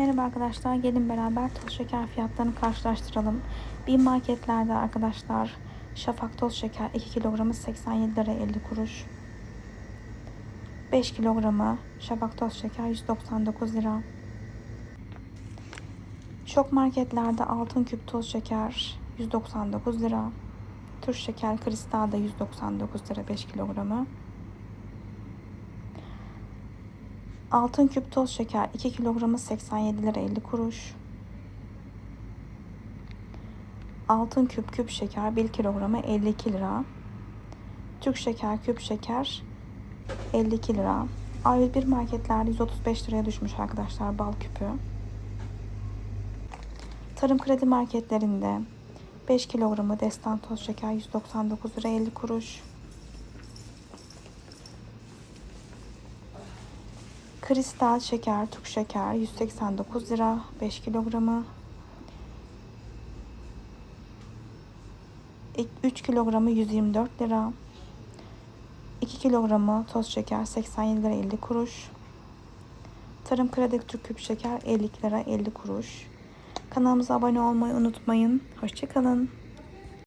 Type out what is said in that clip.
Merhaba arkadaşlar. Gelin beraber toz şeker fiyatlarını karşılaştıralım. Bir marketlerde arkadaşlar şafak toz şeker 2 kilogramı 87 lira 50 kuruş. 5 kilogramı şafak toz şeker 199 lira. Şok marketlerde altın küp toz şeker 199 lira. Turş şeker kristal da 199 lira 5 kilogramı. Altın küp toz şeker 2 kilogramı 87 lira 50 kuruş. Altın küp küp şeker 1 kilogramı 52 lira. Türk şeker küp şeker 52 lira. A101 marketlerde 135 liraya düşmüş arkadaşlar bal küpü. Tarım kredi marketlerinde 5 kilogramı destan toz şeker 199 lira 50 kuruş. Kristal şeker, Türk şeker 189 lira 5 kilogramı. 3 kilogramı 124 lira. 2 kilogramı toz şeker 87 lira 50 kuruş. Tarım Kredi Türk küp şeker 50 lira 50 kuruş. Kanalımıza abone olmayı unutmayın. Hoşçakalın.